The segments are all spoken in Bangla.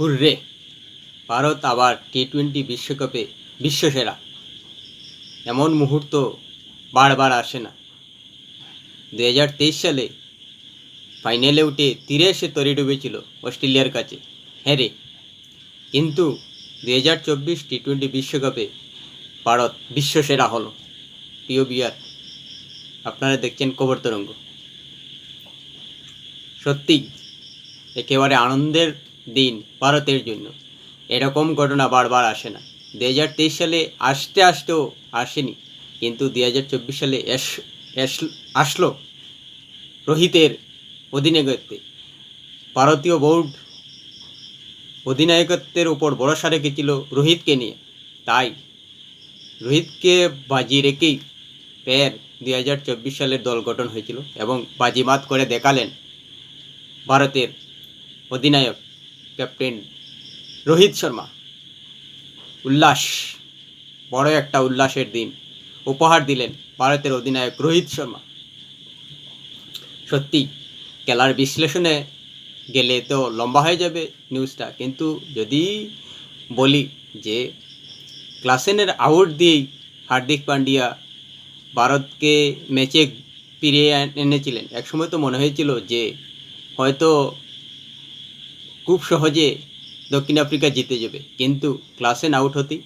হুররে, ভারত আবার টি টোয়েন্টি বিশ্বকাপে বিশ্বসেরা। এমন মুহূর্ত বারবার আসে না। দু তেইশ সালে ফাইনালে উঠে তীরে এসে তরি ডুবেছিল অস্ট্রেলিয়ার কাছে। হেরে কিন্তু দু হাজার চব্বিশ টি টোয়েন্টি বিশ্বকাপে ভারত বিশ্বসেরা হলো। প্রিয় বিয়ার আপনারা দেখছেন কবর তরঙ্গ। সত্যি একেবারে আনন্দের দিন, ভারতের জন্য। এরকম ঘটনা বারবার আসে না। দু হাজার তেইশ সালে আসতে আসতেও আসেনি, কিন্তু দু হাজার চব্বিশ সালে আসলো রোহিতের অধিনায়কত্বে। ভারতীয় বোর্ড অধিনায়কত্বের উপর ভরসা রেখেছিল রোহিতকে নিয়ে। তাই রোহিতকে বাজি রেখেই ফের দুই হাজার চব্বিশ সালের দল গঠন হয়েছিল এবং বাজিমাত করে দেখালেন ভারতের অধিনায়ক ক্যাপ্টেন রোহিত শর্মা। উল্লাস, বড় একটা উল্লাসের দিন। উপহার দিলেন ভারতের অধিনায়ক রোহিত শর্মা। সত্যি, খেলার বিশ্লেষণে গেলে তো লম্বা হয়ে যাবে নিউজটা কিন্তু যদি বলি যে ক্লাসেনের আউট দিয়েই হার্দিক পান্ডিয়া ভারতকে ম্যাচে ফিরিয়ে এনেছিলেন, একসময় তো মনে হয়েছিল যে হয়তো খুব সহজে দক্ষিণ আফ্রিকা জিতে যাবে। কিন্তু ক্লাসেন আউট হতেই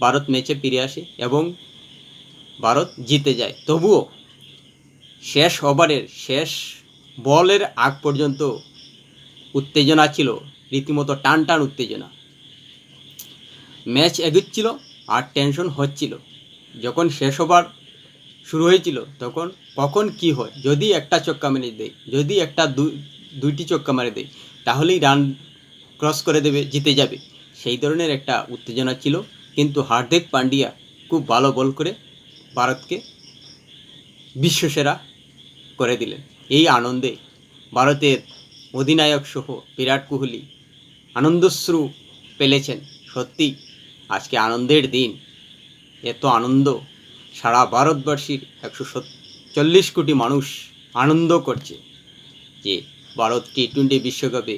ভারত ম্যাচে ফিরে আসে এবং ভারত জিতে যায়। তবুও শেষ ওভারের শেষ বলের আগ পর্যন্ত উত্তেজনা ছিল, রীতিমতো টান টান উত্তেজনা। ম্যাচ এগুচ্ছিল আর টেনশন হচ্ছিল। যখন শেষ ওভার শুরু হয়েছিল, তখন, কখন কি হয়? যদি একটা চক্কা মেরে দেয় যদি একটা দুইটি চক্কা মেরে দেয় তাহলেই রান ক্রস করে দেবে, জিতে যাবে। সেই ধরনের একটা উত্তেজনা ছিল। কিন্তু হার্দিক পান্ডিয়া খুব ভালো বল করে ভারতকে বিশ্বসেরা করে দিলেন। এই আনন্দে ভারতের অধিনায়ক সহ বিরাট কোহলি আনন্দশ্রু পেলেছেন। সত্যি, আজকে আনন্দের দিন। এত আনন্দ। সারা ভারতবর্ষের একশো চল্লিশ কোটি মানুষ আনন্দ করছে যে ভারত টি টোয়েন্টি বিশ্বকাপে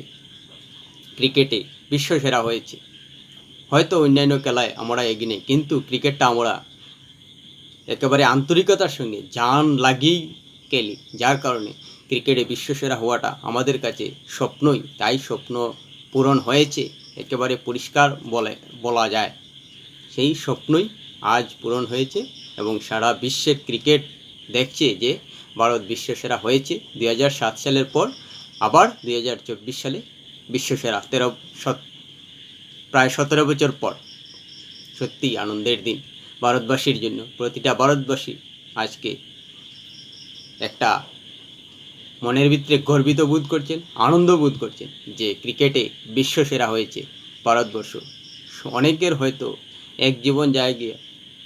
ক্রিকেটে বিশ্বসেরা হয়েছে। হয়তো অন্যান্য খেলায় আমরা এগিয়ে কিন্তু ক্রিকেটটা আমরা একেবারে আন্তরিকতার সঙ্গে, জান লাগিয়েই খেলি। যার কারণে ক্রিকেটে বিশ্বসেরা হওয়াটা আমাদের কাছে স্বপ্নই, তাই স্বপ্ন পূরণ হয়েছে, একেবারে পরিষ্কার বলে, বলা যায়। সেই স্বপ্নই আজ পূরণ হয়েছে এবং সারা বিশ্বের ক্রিকেট দেখছে যে ভারত বিশ্বসেরা হয়েছে। দুই সালের পর আবার দু হাজার চব্বিশ সালে বিশ্বসেরা তেরো প্রায় সতেরো বছর পর। সত্যি আনন্দের দিন ভারতবাসীর জন্য। প্রতিটা ভারতবাসী আজকে একটা মনের ভিতরে গর্বিত বোধ করছেন, আনন্দ বোধ করছেন যে ক্রিকেটে বিশ্বসেরা হয়েছে ভারতবর্ষ। অনেকের হয়তো এক জীবন যায় গিয়ে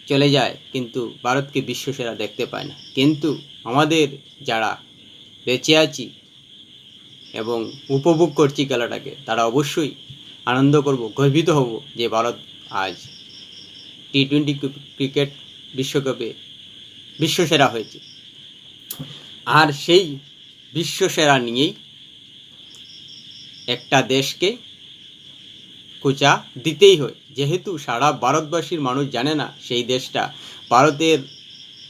চলে যায়, কিন্তু ভারতকে বিশ্বসেরা দেখতে পায় না। কিন্তু আমাদের যারা বেঁচে আছি এবং উপভোগ করছি খেলাটাকে, তারা অবশ্যই আনন্দ করব, গর্বিত হব যে ভারত আজ টি টোয়েন্টি ক্রিকেট বিশ্বকাপে বিশ্বসেরা হয়েছে। আর সেই বিশ্বসেরা নিয়েই একটা দেশকে কোচা দিতেই হয়। যেহেতু সারা ভারতবাসীর মানুষ জানে না, সেই দেশটা ভারতের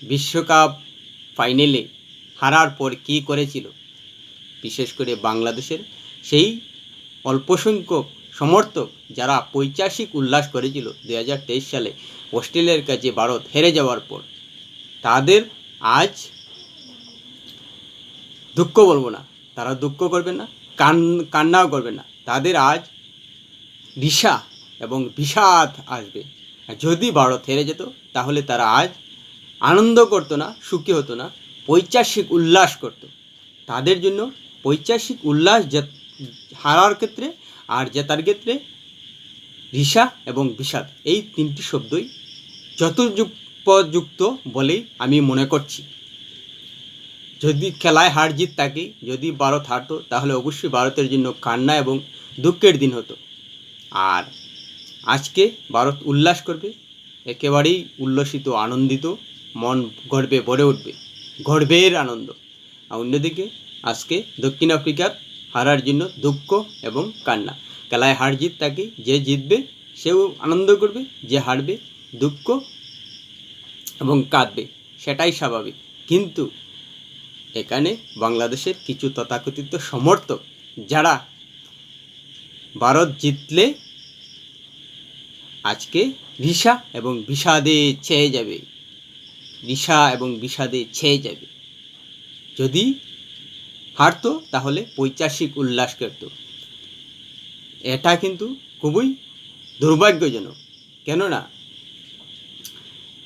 বিশ্বকাপ ফাইনালে হারার পর কী করেছিল। বিশেষ করে বাংলাদেশের সেই অল্প সংখ্যক সমর্থক যারা পৈচাসিক উল্লাস করেছিল দু হাজার তেইশ সালে অস্ট্রেলিয়ার কাছে ভারত হেরে যাওয়ার পর, তাদের আজ দুঃখ বলব না, তারা দুঃখ করবে না, কান, কান্নাও করবে না, তাদের আজ রিসা এবং বিষাদ আসবে। যদি ভারত হেরে যেত, তাহলে তারা আজ আনন্দ করতো না, সুখী হতো না, পৈচাসিক উল্লাস করত। তাদের জন্য পৈচাসিক উল্লাস হারার ক্ষেত্রে আর জেতার ক্ষেত্রে রিসা এবং বিষাদ, এই তিনটি শব্দই যতযুক্ত বলেই আমি মনে করছি। যদি খেলায় হার জিত থাকে, যদি ভারত হারতো, তাহলে অবশ্যই ভারতের জন্য কান্না এবং দুঃখের দিন হতো। আর আজকে ভারত উল্লাস করবে, একেবারেই উল্লসিত, আনন্দিত, মন গর্বে ভরে উঠবে, গর্বের আনন্দ। আর অন্যদিকে আজকে দক্ষিণ আফ্রিকার হারার জন্য দুঃখ এবং কান্না। খেলায় হার জিত তাকে যে জিতবে, সেও আনন্দ করবে, যে হারবে, দুঃখ এবং কাঁদবে, সেটাই স্বাভাবিক। কিন্তু এখানে বাংলাদেশের কিছু তথাকথিত সমর্থক, যারা ভারত জিতলে আজকে রিসা এবং বিষাদে ছেয়ে যাবে। রিসা এবং বিষাদে ছেয়ে যাবে। যদি হারতো, তাহলে পৈচাসিক উল্লাস করত। এটা কিন্তু খুবই দুর্ভাগ্যজনক। কেননা,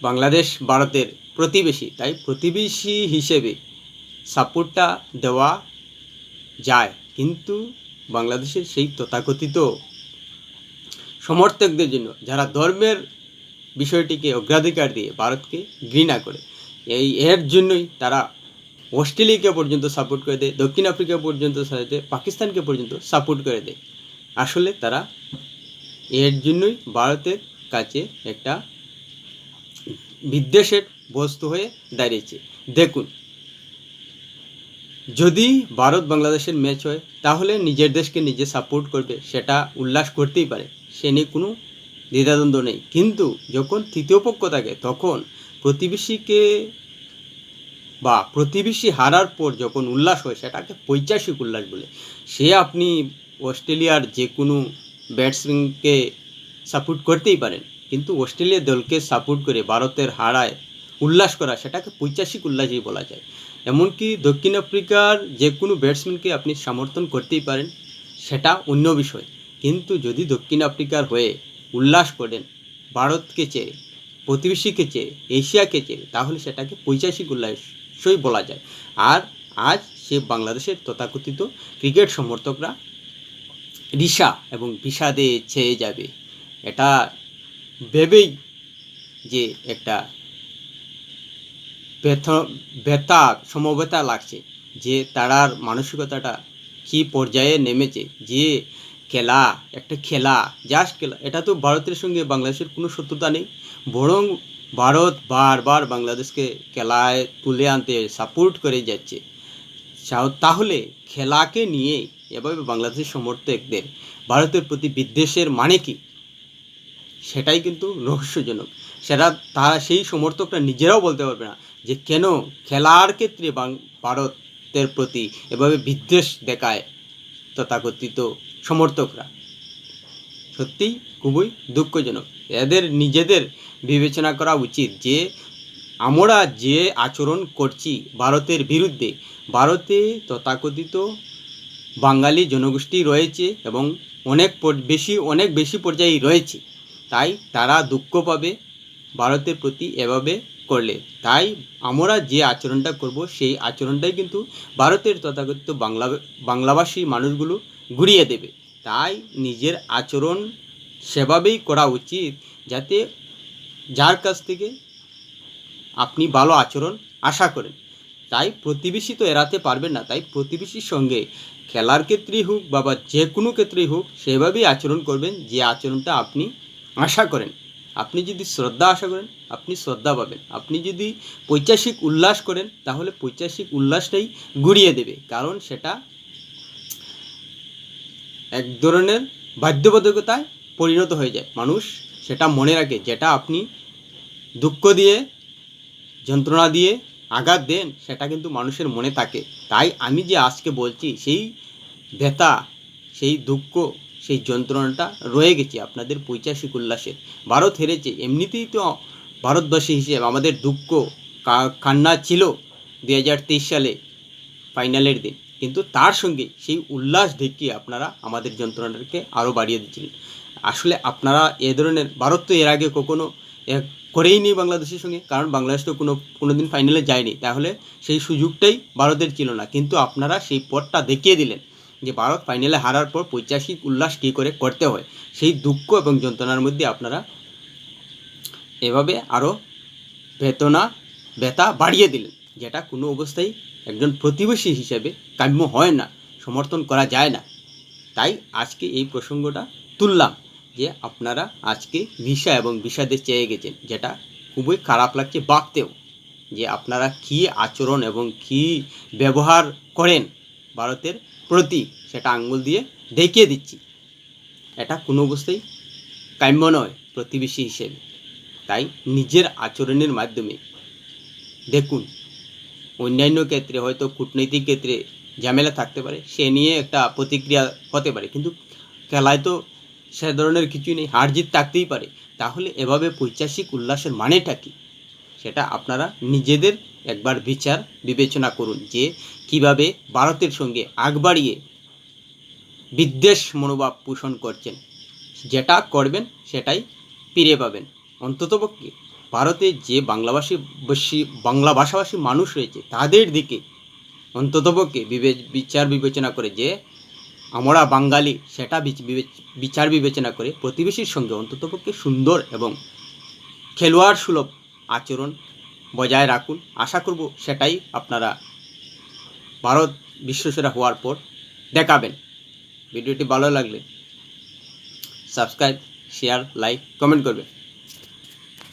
বাংলাদেশ ভারতের প্রতিবেশী, তাই প্রতিবেশী হিসেবে সাপোর্টটা দেওয়া যায়। কিন্তু বাংলাদেশের সেই তথাকথিত সমর্থকদের জন্য, যারা ধর্মের বিষয়টিকে অগ্রাধিকার দিয়ে ভারতকে ঘৃণা করে, এই এর জন্যই তারা অস্ট্রেলিয়াকে পর্যন্ত সাপোর্ট করে দেয়, দক্ষিণ আফ্রিকা পর্যন্ত সাথে পাকিস্তানকে পর্যন্ত সাপোর্ট করে দেয়। আসলে তারা এর জন্যই ভারতের কাছে একটা বিদ্বেষের বস্তু হয়ে দাঁড়িয়েছে। দেখুন, যদি ভারত বাংলাদেশের ম্যাচ হয়, তাহলে নিজের দেশকে নিজে সাপোর্ট করবে, সেটা উল্লাস করতেই পারে, সে নিয়ে কোনো দ্বিধাদ্বন্দ্ব নেই। কিন্তু যখন তৃতীয় পক্ষ থাকে, তখন প্রতিবেশীকে বা প্রতিবেশী হারার পর যখন উল্লাস হয়, সেটাকে পৈচাসিক উল্লাস বলে। সে আপনি অস্ট্রেলিয়ার যে কোনো ব্যাটসম্যানকে সাপোর্ট করতেই পারেন, কিন্তু অস্ট্রেলিয়া দলকে সাপোর্ট করে ভারতের হারায় উল্লাস করা, সেটাকে পৈচাসিক উল্লাসই বলা যায়। এমনকি দক্ষিণ আফ্রিকার যে কোনো ব্যাটসম্যানকে আপনি সমর্থন করতেই পারেন, সেটা অন্য বিষয়। কিন্তু যদি দক্ষিণ আফ্রিকার হয়ে উল্লাস করেন, ভারতকে চেয়ে, প্রতিবেশীকে চেয়ে, এশিয়াকে চেয়ে, তাহলে সেটাকে পৈচাসিক উল্লাসই বলা যায়। আর আজ সে বাংলাদেশের তথাকথিত ক্রিকেট সমর্থকরা রিসা এবং বিষাদে ছেয়ে যাবে। এটা ভেবেই যে একটা ব্যথা সমবেতা লাগছে যে তারার মানসিকতাটা কী পর্যায়ে নেমেছে, যে খেলা, একটা খেলা জাস্ট খেলা, এটা তো ভারতের সঙ্গে বাংলাদেশের কোনো শত্রুতা নেই। বরং ভারত বারবার বাংলাদেশকে খেলায় তুলে আনতে সাপোর্ট করে যাচ্ছে। তাহলে খেলাকে নিয়ে এভাবে বাংলাদেশের সমর্থকদের, ভারতের প্রতি বিদ্বেষের মানে কি? সেটাই কিন্তু রহস্যজনক। সেটা তারা সেই সমর্থকরা নিজেরাও বলতে পারবে না যে কেন খেলার ক্ষেত্রে ভারতের প্রতি এভাবে বিদ্বেষ দেখায় তথাকথিত সমর্থকরা। সত্যিই খুবই দুঃখজনক। এদের নিজেদের বিবেচনা করা উচিত যে আমরা যে আচরণ করছি ভারতের বিরুদ্ধে, ভারতে তথাকথিত বাঙালি জনগোষ্ঠী রয়েছে এবং অনেক বেশি অনেক বেশি পর্যায়ে রয়েছে। তাই তারা দুঃখ পাবে ভারতের প্রতি এভাবে করলে। তাই আমরা যে আচরণটা করব, সেই আচরণটাই কিন্তু ভারতের তথাকথিত বাংলা, বাংলাভাষী মানুষগুলো ঘুরিয়ে দেবে। তাই নিজের আচরণ সেভাবেই করা উচিত যাতে যার কাছ থেকে আপনি ভালো আচরণ আশা করেন। তাই প্রতিবেশী তো এড়াতে পারবেন না। তাই প্রতিবেশীর সঙ্গে খেলার ক্ষেত্রেই হোক বা যে কোনো ক্ষেত্রেই হোক, সেভাবেই আচরণ করবেন যে আচরণটা আপনি আশা করেন। আপনি যদি শ্রদ্ধা আশা করেন, আপনি শ্রদ্ধা পাবেন। আপনি যদি পৈচাসিক উল্লাস করেন, তাহলে পৈচাসিক উল্লাসটাই গুড়িয়ে দেবে। কারণ সেটা এক ধরনের বাধ্যবাধকতায় পরিণত হয়ে যায়। মানুষ সেটা মনে রাখে, যেটা আপনি দুঃখ দিয়ে, যন্ত্রণা দিয়ে আঘাত দেন, সেটা কিন্তু মানুষের মনে থাকে। তাই আমি যে আজকে বলছি, সেই ব্যথা, সেই দুঃখ, সেই যন্ত্রণাটা রয়ে গেছে আপনাদের পৈচাসিক উল্লাসে। ভারত হেরেছে। এমনিতেই তো ভারতবাসী হিসেবে আমাদের দুঃখ কান্না ছিল দু হাজার তেইশ সালে ফাইনালের দিন। কিন্তু তার সঙ্গে সেই উল্লাস দেখিয়ে আপনারা আমাদের যন্ত্রণাটাকে আরও বাড়িয়ে দিচ্ছিলেন। আসলে আপনারা এ ধরনের, ভারত তো এর আগে কখনো এ করেই নি বাংলাদেশের সঙ্গে, কারণ বাংলাদেশ তো কোনো কোনো দিন ফাইনালে যায়নি। তাহলে সেই সুযোগটাই ভারতের ছিল না। কিন্তু আপনারা সেই পথটা দেখিয়ে দিলেন যে ভারত ফাইনালে হারার পর পৈচাসিক উল্লাস কী করে করতে হয়, সেই দুঃখ এবং যন্ত্রণার মধ্যে আপনারা এভাবে আরও বেতনা ব্যথা বাড়িয়ে দিলেন, যেটা কোনো অবস্থায় একজন প্রতিবেশী হিসেবে কাম্য হয় না, সমর্থন করা যায় না। তাই আজকে এই প্রসঙ্গটা তুললাম। যে আপনারা আজকে ভিসা এবং বিষাদে চেয়ে গেছেন, যেটা খুবই খারাপ লাগছে ভাবতেও যে আপনারা কী আচরণ এবং কী ব্যবহার করেন ভারতের প্রতি সেটা আঙ্গুল দিয়ে দেখিয়ে দিচ্ছি। এটা কোনো অবস্থায় কাম্য নয় প্রতিবেশী হিসেবে। তাই নিজের আচরণের মাধ্যমে দেখুন, অন্যান্য ক্ষেত্রে হয়তো কূটনৈতিক ক্ষেত্রে ঝামেলা থাকতে পারে, সে নিয়ে একটা প্রতিক্রিয়া হতে পারে, কিন্তু খেলায় তো সে ধরনের কিছুই নেই। হার জিত থাকতেই পারে। তাহলে এভাবে পৈচাসিক উল্লাসের মানেটা কী? সেটা আপনারা নিজেদের একবার বিচার, বিবেচনা করুন যে কীভাবে ভারতের সঙ্গে আগ বাড়িয়ে বিদ্বেষ মনোভাব পোষণ করছেন। যেটা করবেন সেটাই ফিরে পাবেন। অন্ততপক্ষে ভারতে যে বাংলাভাষী বাংলা ভাষাভাষী মানুষ রয়েছে, তাদের দিকে অন্ততপক্ষে বিবে বিচার বিবেচনা করে যে আমরা বাঙালি সেটা বিচার বিবেচনা করে প্রতিবেশীর সঙ্গে অন্ততপক্ষে সুন্দর এবং খেলোয়াড় সুলভ আচরণ বজায় রাখুন। আশা করব সেটাই আপনারা ভারত বিশ্বসেরা হওয়ার পর দেখাবেন। ভিডিওটি ভালো লাগলে সাবস্ক্রাইব শেয়ার লাইক কমেন্ট করবেন।